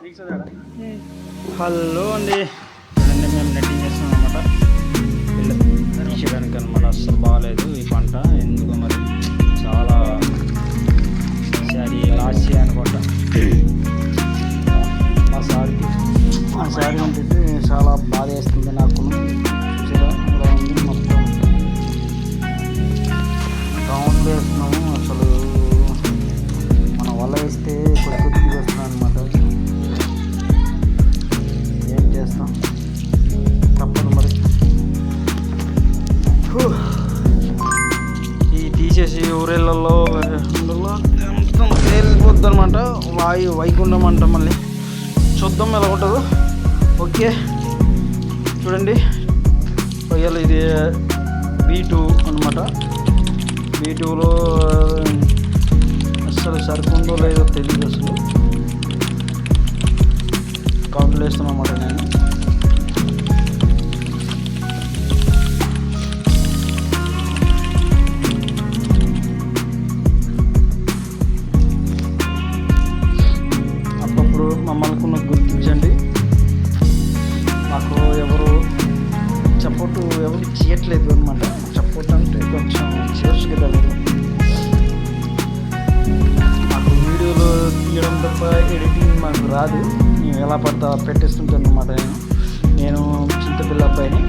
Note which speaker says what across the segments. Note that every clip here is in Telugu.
Speaker 1: హలో అండి. చూడండి మేము నెట్టింగ్ చేస్తున్నాం అనమాట తీసేయడానికి అనమాట అస్సలు బాగాలేదు ఈ పంట. ఎందుకు మరి చాలా సరి లాస్ట్ అనుకుంటా. మా సార్కి. మా సార్ ఏంటంటే చాలా బాధ వేస్తుంది నాకు. ఊరేళ్ళల్లో మొత్తం తేలిపోద్ది అనమాట వాయు వైకుంఠం అంట మళ్ళీ. చూద్దాం ఎలా ఉంటుందో. ఓకే. చూడండి. రొయ్యలు ఇది బీ టూ అనమాట బీ టూలో అసలు సరుకుందో లేదో తెలియదు అసలు. కౌంటర్ వేస్తున్నాం అన్నమాట నేను. సపోర్ట్ ఎవరు చేయట్లేదు అనమాట సపోర్ట్ అంటే కొంచెం చేయొచ్చు కదా మాకు వీడియోలు తీయడం తప్ప ఎడిటింగ్ మాకు రాదు. మేము ఎలా పడతా పెట్టేస్తుంటాను అనమాట నేను నేను చింతపిల్ల అబ్బాయిని.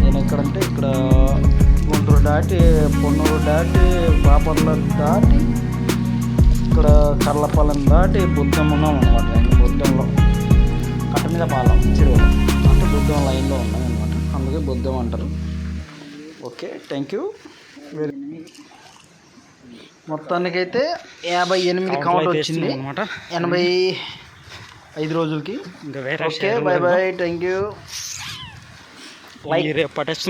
Speaker 1: నేను ఎక్కడంటే ఇక్కడ గుంటూరు దాటి పొన్నూరు దాటి బాపర్ల దాటి ఇక్కడ కర్లపాలెం దాటి బుద్ధం ఉన్నాం అనమాట బుద్ధంలో. కట్ట మీద పాలెం చెరువులో. అంటే బుద్ధం లైన్లో ఉన్నాం. అందుకే బుద్ధం అంటారు. ఓకే థ్యాంక్ యూ వెరీ మొత్తానికైతే యాభై ఎనిమిది కౌంట్ వచ్చింది.
Speaker 2: అనమాట
Speaker 1: ఎనభై ఐదు రోజులకి.
Speaker 2: ఇంకా వేరే
Speaker 1: okay bye bye thank you like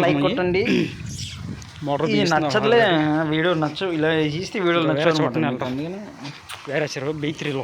Speaker 1: like కొట్టండి. ఇది నచ్చదులే వీడియో నచ్చ ఇలా చేస్తే వీడియోలు
Speaker 2: వేరే
Speaker 1: నచ్చదు
Speaker 2: వేరే చెరువు బీ త్రీలో